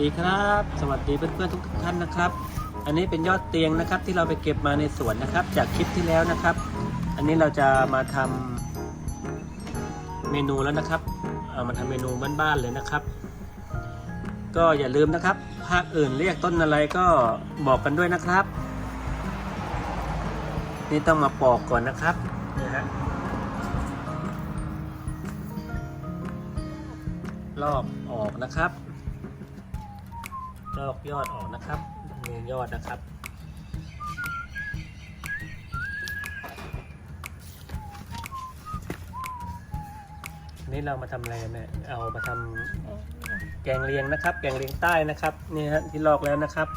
ดีครับ สวัสดีเพื่อนๆทุกท่านนะครับ อันนี้เป็นยอดเตียงนะครับที่เราไปเก็บมาในสวนนะครับ จากคลิปที่แล้วนะครับ อันนี้เราจะมาทำเมนูแล้วนะครับเอามาทำเมนูบ้านๆเลยนะครับ ก็อย่าลืมนะครับ ภาคอื่นเรียกต้นอะไรก็บอกกันด้วยนะครับ นี่ต้องมาปอกก่อนนะครับนี่ฮะลอกออกนะครับ ลอกยอดออกนะครับมียอดนะครับนี่เรามาทำอะไรกันเนี่ยเอามาทำแกงเลียงนะครับ แกงเลียงใต้นะครับนี่ฮะที่ลอกแล้วนะครับ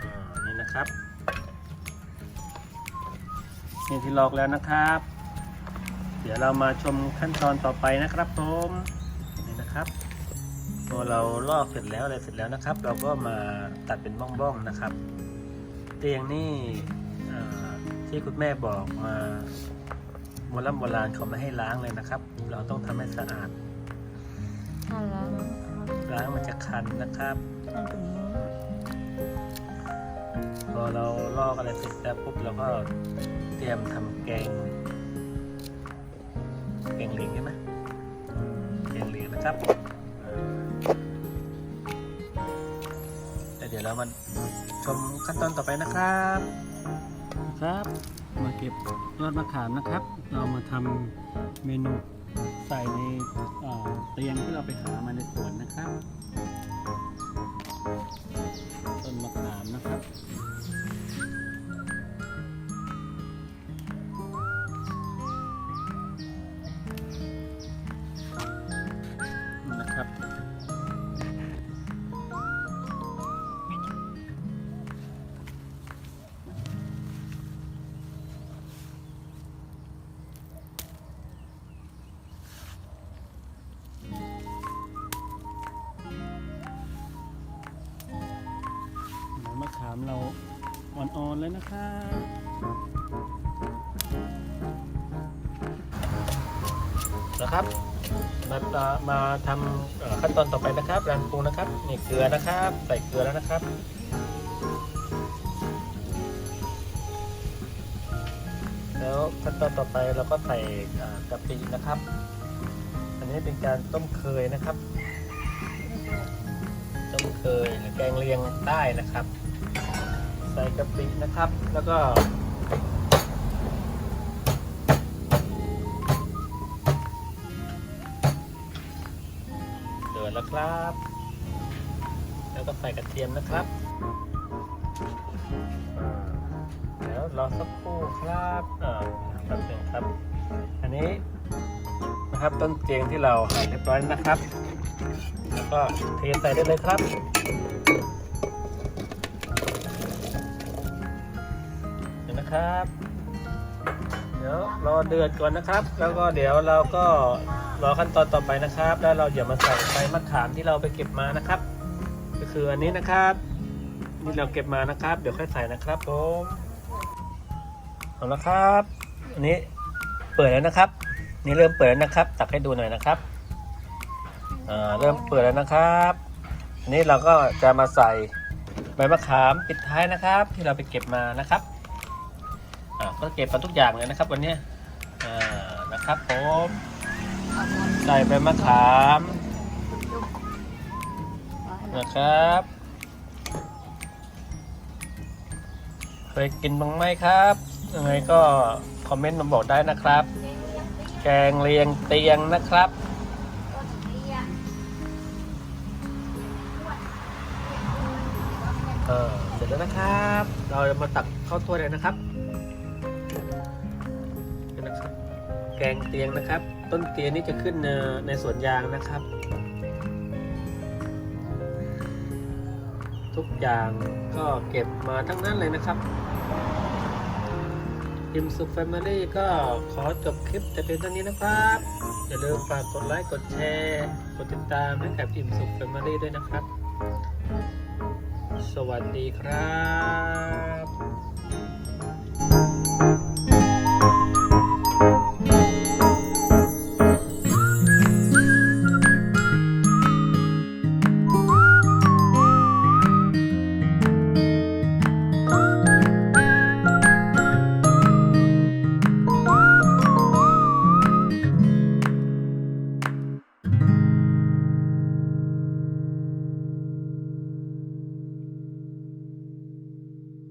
อ่านี่นะครับนี่ที่ลอกแล้วนะครับ เดี๋ยวเรามาชมขั้นตอนต่อไปนะครับผมนี่น พอเราลอกเสร็จแล้วอะไรเสร็จแล้วนะครับ เราก็มาตัดเป็นบ้องๆนะครับ เตียงนี่อ่าที่คุณแม่บอกมาโบราณโบราณเขาไม่ให้ล้างเลยนะครับ เราต้องทำให้สะอาดถ้าแล้วล้างมันจะคันนะครับอันนี้พอเราลอกอะไรเสร็จแล้วปุ๊บเราก็เตรียมทำแกง แกงเลียงใช่ไหมแกงเลียงนะครับ เดี๋ยวเรามาชมขั้นตอนต่อไปนะครับ ครับ มาเก็บยอดมะขามนะครับ เรามาทำเมนูใส่ในเตียงที่เราไปหามาในสวนนะครับต้นมะขามนะครับามเราอ่อนๆเลยนะครับนะครับมามาทำขั้นตอนต่อไปนะครับรันปรุงนะครับนี่เกลือนะครับ ใส่เกลือแล้วนะครับแล้วขั้นตอนต่อไปเราก็ใส่กะปินะครับ อันนี้เป็นการต้มเคยนะครับ ต้มเคยหรือแกงเลียงใต้นะครับ ใส่กะปินะครับ แล้วก็เดือดแล้วครับ แล้วก็ใส่กระเทียมนะครับแล้วรอสักครู่ครับอ่าครับเชิญครับ อันนี้นะครับต้นเจียงที่เราหั่นเรียบร้อยนะครับ แล้วก็เทใส่ได้เลยครับ นะครับ เดี๋ยวรอเดือดก่อนนะครับ แล้วก็เดี๋ยวเราก็รอขั้นตอนต่อไปนะครับ แล้วเราอย่ามาใส่ใบมะขามที่เราไปเก็บมานะครับ ก็คืออันนี้นะครับ นี่เราเก็บมานะครับ เดี๋ยวค่อยใส่นะครับผมเอาละครับ อันนี้เปิดแล้วนะครับ นี่เริ่มเปิดแล้วนะครับ ตักให้ดูหน่อยนะครับอ่าเริ่มเปิดแล้วนะครับอันนี้เราก็จะมาใส่ใบมะขามปิดท้ายนะครับ ที่เราไปเก็บมานะครับ อ่าก็เก็บมาทุกอย่างเลยนะครับ วันนี้อ่านะครับผมใส่ใบมะขามนะครับเคยกินบ้างไหมครับยังไงก็คอมเมนต์มาบอกได้นะครับ แกงเลียงเตียงนะครับเออเสร็จแล้วนะครับ เราจะมาตักข้าวถ้วยเลยนะครับ แกงเตียงนะครับ ต้นเตียงนี่จะขึ้นในในสวนยางนะครับ ทุกอย่างก็เก็บมาทั้งนั้นเลยนะครับอิมสุขแฟมิลี่ก็ขอจบคลิปแต่เพียงเท่านี้นะครับ อย่าลืมฝากกดไลค์กดแชร์กดติดตามให้กับอิมสุขแฟมิลี่ด้วยนะครับ สวัสดีครับ